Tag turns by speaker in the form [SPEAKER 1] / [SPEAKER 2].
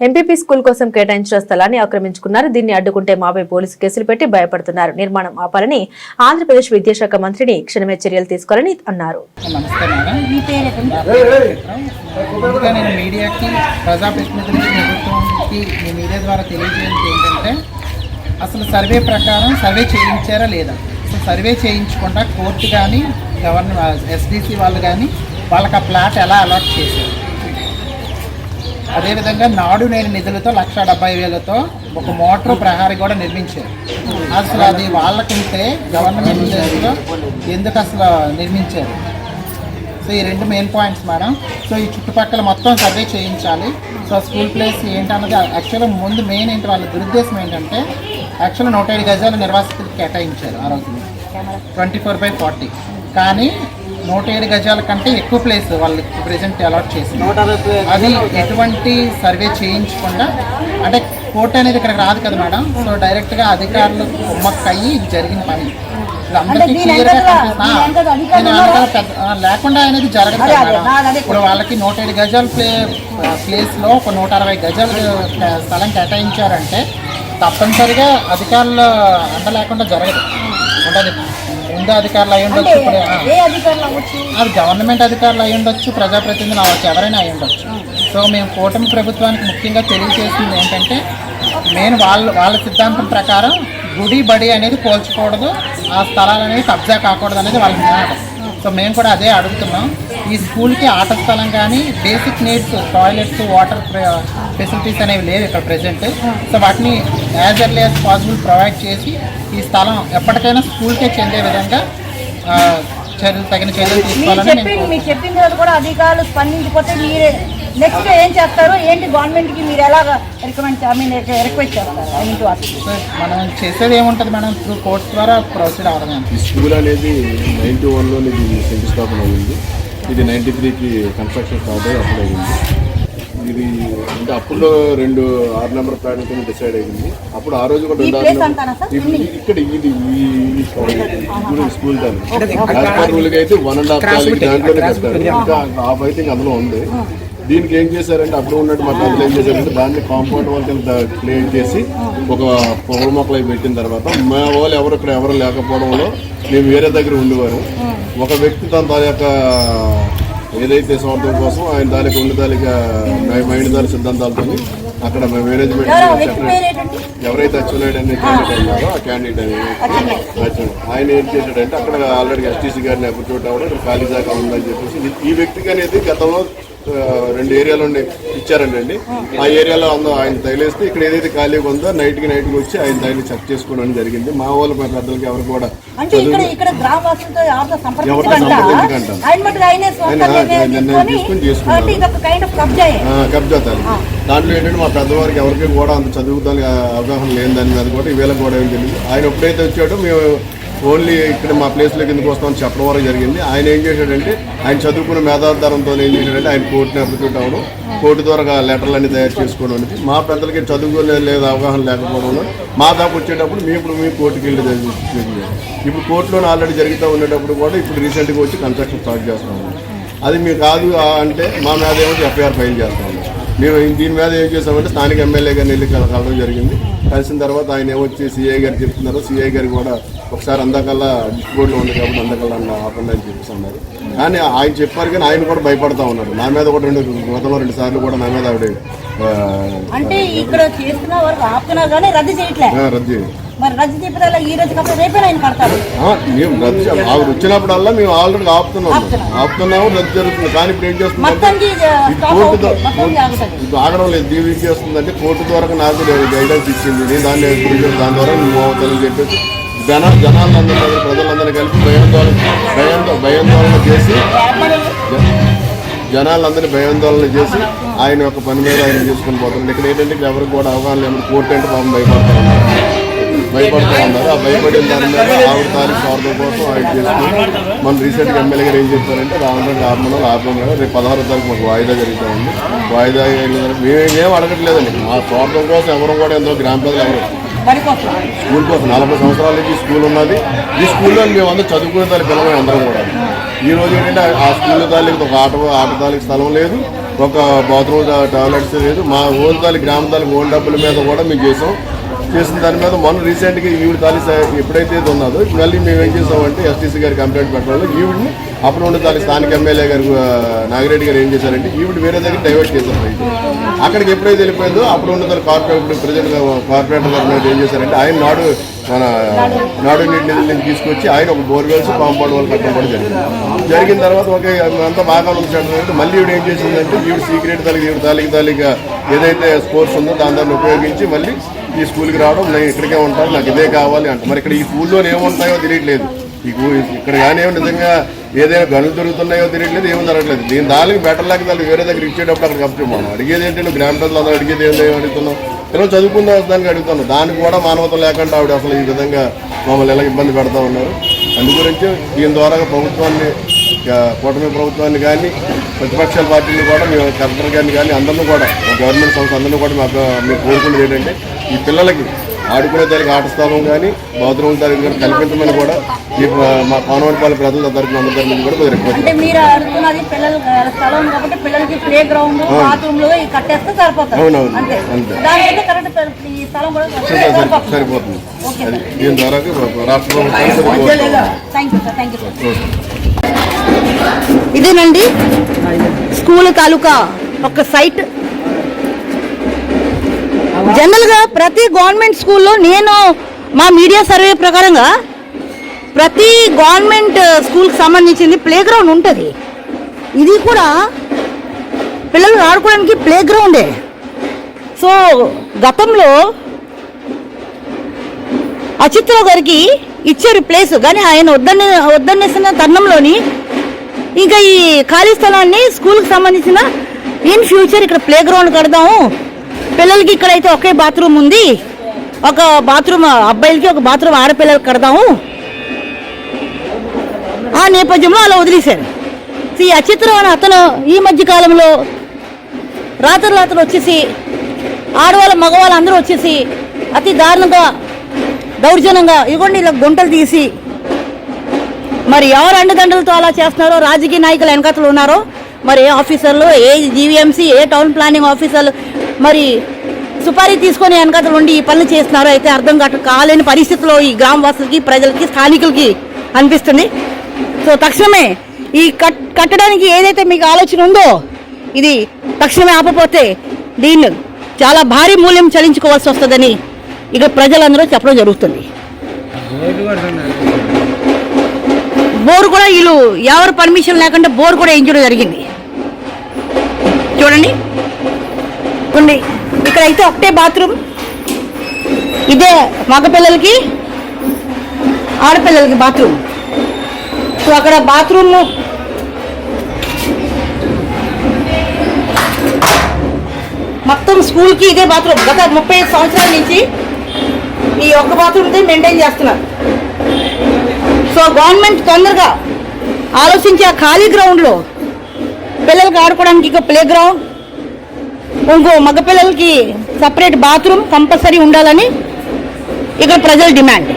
[SPEAKER 1] MPP school కోసం కేటాయించిన స్థలాన్ని ఆక్రమించుకున్నారు. దీన్ని అడ్డుకుంటే మాపై పోలీసు కేసులు పెట్టి భయపడుతున్నారు. నిర్మాణం ఆపాలని ఆంధ్రప్రదేశ్ విద్యాశాఖ మంత్రిని క్షణమే చర్యలు తీసుకోవాలని అన్నారు.
[SPEAKER 2] అసలు సర్వే ప్రకారం సర్వే చేయించారా లేదా? అసలు సర్వే చేయించకుండా కోర్టు కానీ గవర్నర్ ఎస్డిసి వాళ్ళు కానీ వాళ్ళకి ఆ ప్లాట్ ఎలా అలాట్ చేశారు? అదేవిధంగా నాడు నేడు నిధులతో లక్ష డెబ్బై వేలతో ఒక మోటార్ ప్రహారీ కూడా నిర్మించారు. అసలు అది వాళ్ళకుంటే గవర్నమెంట్ ఎందుకు అసలు నిర్మించారు? సో ఈ రెండు మెయిన్ పాయింట్స్ మేడం సో ఈ చుట్టుపక్కల మొత్తం సర్వే చేయించాలి. సో స్కూల్ ప్లేస్ ఏంటన్నది యాక్చువల్గా ముందు మెయిన్ ఏంటి? వాళ్ళ దురుద్దేశం ఏంటంటే యాక్చువల్గా నూట ఐదు గజాలు నిర్వాసితులకు కేటాయించారు ఆ రోజు ట్వంటీ ఫోర్ బై ఫార్టీ కానీ నూట ఏడు గజాల కంటే ఎక్కువ ప్లేస్ వాళ్ళకి ప్రెసెంట్ అలాట్ చేసి అది ఎటువంటి సర్వే చేయించకుండా అంటే కోర్టు అనేది ఇక్కడికి రాదు కదా మేడం సో డైరెక్ట్గా అధికారులు అయ్యి ఇది జరిగిన పని. లేకుండా అనేది జరగదు ఇప్పుడు వాళ్ళకి నూట ఏడు గజాల ప్లే ప్లేస్లో ఒక నూట అరవై గజాలు స్థలం కేటాయించారంటే తప్పనిసరిగా అధికారులు అండ లేకుండా జరగదు. అంటే ముందు అధికారులు అయి ఉండొచ్చు అది గవర్నమెంట్ అధికారులు అయి ఉండొచ్చు ప్రజాప్రతినిధులు అవ్వచ్చు ఎవరైనా అయి ఉండొచ్చు. సో మేము కూటమి ప్రభుత్వానికి ముఖ్యంగా తెలియజేసింది ఏంటంటే మెయిన్ వాళ్ళ వాళ్ళ సిద్ధాంతం ప్రకారం గుడి బడి అనేది పోల్చకూడదు ఆ స్థలాలు అనేవి కబ్జా కాకూడదు అనేది వాళ్ళ నినాదం. సో మేము కూడా అదే అడుగుతున్నాం. ఈ స్కూల్కి ఆట స్థలం కానీ basic needs toilets water facilities అనేవి లేవు ఇక్కడ ప్రెసెంట్. సో వాటిని as early as possible provide చేసి ఈ స్థలం ఎప్పటికైనా స్కూల్కే చెందే విధంగా చర్యలు తగిన చర్యలు
[SPEAKER 3] మీరు
[SPEAKER 2] తీసుకోవాలని
[SPEAKER 3] మీరు చెప్పిన తర్వాత కూడా అధికారులు స్పందించకపోతే మీరే నెక్స్ట్ ఏం చేస్తారు? ఏంటి గవర్నమెంట్కి మీరు ఎలా రికమెండ్ ఐ మీన్ రిక్వెస్ట్ చేస్తారు? మీన్
[SPEAKER 2] మనం చేసేది ఏముంటుంది మేడం? త్రూ కోర్ట్స్ ద్వారా ప్రొసీడ్ అవ్వడమే
[SPEAKER 4] ఈ స్కూల్ అనేది నైంటీ వన్లో శంకుస్థాపన అయింది. ఇది నైంటీ త్రీకి కన్స్ట్రక్షన్ స్టార్ట్ అయ్యి అప్పుడు అయింది. ఇది అంటే అప్పుడు రెండు ఆరు నెంబర్ ప్లాన్ కింద డిసైడ్ అయింది అప్పుడు ఆ రోజు కూడా రెండు ఆరు నెంబర్- ఇక్కడ ఇది ఈ స్కూల్ దాన్ని అయితే వన్ అండ్ హాఫ్ తాలూకు దాంట్లోనే కట్టారు. ఇంకా హాఫ్ అయితే ఇంకా అందులో ఉంది. దీనికి ఏం చేశారంటే అప్పుడు ఉన్నట్టు అందులో ఏం చేశారంటే దాన్ని కాంపౌండ్ వాళ్ళ కింద క్లియర్ చేసి ఒక పొగల మొక్కలు అవి పెట్టిన తర్వాత మా వాళ్ళు ఎవరు ఇక్కడ ఎవరు లేకపోవడంలో మేము వేరే దగ్గర ఉండేవారు. ఒక వ్యక్తి తన తాలూకా ఏదైతే స్వార్థం కోసం ఆయన తాలూకా ఉండి తాలూకా మైండ్ దాని సిద్ధాంతాలతో అక్కడ మేనేజ్మెంట్ ఎవరైతే అచ్చునాయుడు అనే క్యాండిడేట్ ఉన్నారో ఆ క్యాండిడేట్ అచ్చెన్నాయుడు. ఆయన ఏం చేశాడంటే అక్కడ ఆల్రెడీ ఎస్టీసీ గారిని కూడా ఇక్కడ ఖాళీ జాగా ఉందని చెప్పేసి ఈ- వ్యక్తికి అనేది గతంలో రెండు ఏరియాలో ఇచ్చారండి ఆ ఏరియాలో అందో ఆయన తగిలేస్తే ఇక్కడ ఏదైతే ఖాళీగా ఉందో నైట్కి నైట్కి వచ్చి ఆయన తగిలి చెక్ చేసుకోవడం జరిగింది. మా వాళ్ళు మా పెద్దలకి ఎవరు కూడా కబ్జా. దాంట్లో ఏంటంటే మా పెద్దవారికి ఎవరికి కూడా అంత చదువుతానికి అవగాహన లేని దాని మీద కూడా ఈవేళ కూడా ఏం తెలియదు ఆయన ఎప్పుడైతే వచ్చాడో మేము ఓన్లీ ఇక్కడ మా ప్లేస్లో కిందకు వస్తామని చెప్పడం వరకు జరిగింది. ఆయన ఏం చేశాడంటే ఆయన చదువుకున్న మేధాధారంతో ఏం చేశాడంటే ఆయన కోర్టుని అప్లికేట్ అవ్వడం కోర్టు ద్వారా లెటర్లు అన్ని తయారు చేసుకోవడం అనేది. మా పెద్దలకి చదువుకోలే లేదు అవగాహన లేకపోవడం మా దాకా వచ్చేటప్పుడు మేము ఇప్పుడు మేము కోర్టుకి వెళ్ళి ఇప్పుడు కోర్టులో ఆల్రెడీ జరుగుతూ ఉండేటప్పుడు కూడా ఇప్పుడు రీసెంట్గా వచ్చి కన్స్ట్రక్షన్ స్టార్ట్ చేస్తున్నాము. అది మీకు కాదు అంటే మా మీద ఏమో ఎఫ్ఐఆర్ ఫైల్ చేస్తాము మేము దీని మీద ఏం చేసామంటే స్థానిక ఎమ్మెల్యే గారిని వెళ్ళి కల- కలవడం జరిగింది. కలిసిన తర్వాత ఆయన ఏమొచ్చి సిఐ గారు చెప్తున్నారు. సిఐ గారు కూడా ఒకసారి అందకల్లా డిస్ట్రిక్ట్ బోర్డులో ఉంది కాబట్టి అందకల్లా అన్న ఆపండి అని చెప్పేసి అన్నారు. కానీ ఆయన చెప్పారు కానీ ఆయన కూడా భయపడతా ఉన్నారు నా మీద కూడా రెండు గతంలో రెండు సార్లు కూడా నా మీద ఆవిడ
[SPEAKER 3] రద్దు
[SPEAKER 4] రద్దు.
[SPEAKER 3] మరి రద్దు చెప్పిన ఈ రోజు కాకపోతే రేపే ఆయన కడతారు.
[SPEAKER 4] మేము రద్దు ఆవిడ వచ్చినప్పుడల్లా మేము ఆల్రెడీ ఆపుతున్నాము. ఆపుతున్నాము రద్దు జరుగుతుంది. కానీ ఇప్పుడు ఏం
[SPEAKER 3] స్టాప్
[SPEAKER 4] కోర్టు ఇది ఆగడం లేదు. దీవి చేస్తుందంటే కోర్టు ద్వారా నాకు గైడెన్స్ ఇచ్చింది నేను దాన్ని దాని ద్వారా నువ్వు అవుతానని చెప్పేసి జన జనాలందరూ ప్రజలందరినీ కలిపి భయాందోళన భయాందో భయాందోళన చేసి జనాలందరినీ భయాందోళన చేసి ఆయన యొక్క పని మీద ఆయన చేసుకుని పోతున్నారు. ఇక్కడ ఏంటంటే ఇక్కడ ఎవరికి కూడా అవగాహన లేదు కోర్టు అంటే పాపం భయపడతా ఉన్నారు భయపడుతూ ఉన్నారు. ఆ భయపడిన దాని మీద ఆవిడ తారీఖు స్వార్థం కోసం ఆయన చేసుకుని మన రీసెంట్గా ఎమ్మెల్యే గారు ఏం చెప్పారంటే రావడం ఆపమని ఆపడం రేపు పదహారు తారీఖు మాకు వాయిదా జరుగుతూ ఉంది వాయిదా మేమేం అడగట్లేదండి. మా స్వార్థం కోసం ఎవరు కూడా ఎంతో గ్రామ ప్రజలు ఎవరు. స్కూల్ కోసం నలభై సంవత్సరాల నుంచి స్కూల్ ఉన్నది. ఈ స్కూల్లో మేము అందరూ చదువుకునే తల్లి పిల్లలు అందరం కూడా. ఈ రోజు ఏంటంటే ఆ స్కూల్ తాలూకు ఒక ఆట ఆట తాలూకు స్థలం లేదు. ఒక బాత్రూమ్ టాయిలెట్స్ లేదు. మా ఓన్ తాలి గ్రామ తాలి ఓన్ డబ్బుల మీద కూడా మేము చేసాం. చేసిన దాని మీద మొన్న రీసెంట్గా ఈవిడ తాలీ ఎప్పుడైతే ఇది ఉన్నదో ఇప్పుడు మళ్ళీ మేము ఏం చేసామంటే ఎస్టీసీ గారి కంప్లైంట్ పెట్టడంలో ఈవిడ్ని అప్పుడు ఉన్న తాలి స్థానిక ఎమ్మెల్యే గారు నాగిరెడ్డి గారు ఏం చేశారంటే ఈవిడ వేరే దగ్గర డైవర్ట్ చేశారు అక్కడికి ఎప్పుడైతే వెళ్ళిపోయిందో అప్పుడు ఉన్న తన కార్పొరేట్ ప్రజెంట్ కార్పొరేటర్ గారు ఏం చేశారంటే ఆయన నాడు మన నాడు నీటి నిధుల నుంచి తీసుకొచ్చి ఆయన ఒక బోర్వెల్స్ కాంపౌండ్ వాళ్ళు కట్టడం కూడా జరిగింది. జరిగిన తర్వాత ఒక అంతా బాగా ఉంచాడు మళ్ళీ ఈవిడ ఏం చేసిందంటే ఈవిడ సీక్రెట్ తాలికి ఈవిడ తాలికి తాలిగా ఏదైతే స్పోర్ట్స్ ఉందో దాని దాన్ని ఉపయోగించి మళ్ళీ ఈ స్కూల్కి రావడం నేను ఇక్కడికే ఉంటాను నాకు ఇదే కావాలి అంట. మరి ఇక్కడ ఈ స్కూల్లో ఏముంటాయో తెలియట్లేదు. ఈ ఇక్కడ కానీ ఏమో నిజంగా ఏదైనా గనులు దొరుకుతున్నాయో తెలియట్లేదు ఏమో జరగట్లేదు. దీని దానికి బెటర్ లేక దానికి వేరే దగ్గర ఇచ్చేటప్పుడు అక్కడ కప్పు మనం. అడిగేది ఏంటి? నువ్వు గ్రామ ప్రజలు అందరూ అడిగేది ఏంటి అడుగుతున్నావు? పిల్లలు చదువుకున్న దానికి అడుగుతున్నావు. దానికి కూడా మానవత లేకుండా ఆవిడ అసలు ఈ విధంగా మమ్మల్ని ఎలా ఇబ్బంది పెడతా ఉన్నారు. అందు గురించి దీని ద్వారా ప్రభుత్వాన్ని కూటమి ప్రభుత్వాన్ని కానీ ప్రతిపక్షాల పార్టీని కూడా మేము కలెక్టర్ గారిని కానీ అందరినీ కూడా గవర్నమెంట్ సంస్థ అందరినీ కూడా మాకు మేము కోరుకునేది ఏంటంటే ఈ పిల్లలకి ఆడుకునే దానికి ఆట స్థలం కానీ బాత్రూమ్ దానికి కానీ కల్పించమని కూడా ఈ మా కానవరపాలెం ప్రజల తరఫున అందరి తరఫున కూడా రిక్వెస్ట్
[SPEAKER 3] అంటే మీరు అడుగుతున్నది పిల్లల స్థలం ఉంది కాబట్టి పిల్లలకి ప్లే గ్రౌండ్ బాత్రూమ్లో కట్టేస్తే సరిపోతుంది.
[SPEAKER 4] అవునవును.
[SPEAKER 3] అంతే.
[SPEAKER 4] అంతే.
[SPEAKER 3] దానికైతే కరెక్ట్ ఈ స్థలం కూడా
[SPEAKER 4] సరి- సరి- సరిపోతుంది. అది దీని ద్వారా రాష్ట్ర.
[SPEAKER 3] ఇదేనండి స్కూల్ తాలూకా ఒక సైట్ జనరల్గా ప్రతి గవర్నమెంట్ స్కూల్లో నేను మా మీడియా సర్వే ప్రకారంగా ప్రతి గవర్నమెంట్ స్కూల్కి సంబంధించింది ప్లే గ్రౌండ్ ఉంటుంది. ఇది కూడా పిల్లలు ఆడుకోవడానికి ప్లే గ్రౌండే సో గతంలో అచిత్రావు గారికి ఇచ్చారు ప్లేస్ కానీ ఆయన వద్దనే వద్దనేసిన తరుణంలోని ఇంకా ఈ ఖాళీ స్థలాన్ని స్కూల్కి సంబంధించిన ఇన్ ఫ్యూచర్? ఇక్కడ ప్లే గ్రౌండ్ కడదాము. పిల్లలకి ఇక్కడైతే ఒకే బాత్రూమ్ ఉంది. ఒక బాత్రూమ్ అబ్బాయిలకి ఒక బాత్రూమ్ ఆడపిల్లలకి కడదాము. ఆ నేపథ్యంలో అలా వదిలేశారు. ఈ అచిత్రం అని అతను ఈ మధ్య కాలంలో రాత్రులు అతను వచ్చేసి ఆడవాళ్ళ మగవాళ్ళు అందరూ వచ్చేసి అతి దారుణంగా దౌర్జన్యంగా ఇవ్వండి ఇలా గుంటలు తీసి మరి ఎవరు అండదండలతో అలా చేస్తున్నారో రాజకీయ నాయకులు వెనకతలు ఉన్నారో మరి ఏ ఆఫీసర్లు ఏ జీవీఎంసీ ఏ టౌన్ ప్లానింగ్ ఆఫీసర్లు మరి సుపారీ తీసుకొని వెనకతలు ఉండి ఈ పనులు చేస్తున్నారో అయితే అర్థం కాట కాలేని పరిస్థితిలో ఈ గ్రామవాసులకి ప్రజలకి స్థానికులకి అనిపిస్తుంది. సో తక్షణమే ఈ కట్ కట్టడానికి ఏదైతే మీకు ఆలోచన ఉందో ఇది తక్షణమే ఆపపోతే దీన్ని చాలా భారీ మూల్యం చెల్లించుకోవాల్సి వస్తుందని ఇక ప్రజలందరూ చెప్పడం జరుగుతుంది. బోర్ కూడా వీళ్ళు ఎవరు పర్మిషన్ లేకుండా బోర్ కూడా వేయించడం జరిగింది. చూడండి. ఉంది. ఇక్కడైతే ఒకటే బాత్రూమ్. ఇదే మగపిల్లలకి ఆడపిల్లలకి బాత్రూమ్. సో అక్కడ బాత్రూమ్ మొత్తం స్కూల్కి ఇదే బాత్రూమ్. గత ముప్పై సంవత్సరాల నుంచి ఈ ఒక్క బాత్రూమ్తో మెయింటైన్ చేస్తున్నారు. సో గవర్నమెంట్ తొందరగా ఆలోచించి ఆ ఖాళీ గ్రౌండ్లో పిల్లలకి ఆడుకోవడానికి ఇక ప్లే గ్రౌండ్ ఇంకో మగపిల్లలకి సపరేట్ బాత్రూమ్ కంపల్సరీ ఉండాలని ఇక్కడ ప్రజల డిమాండ్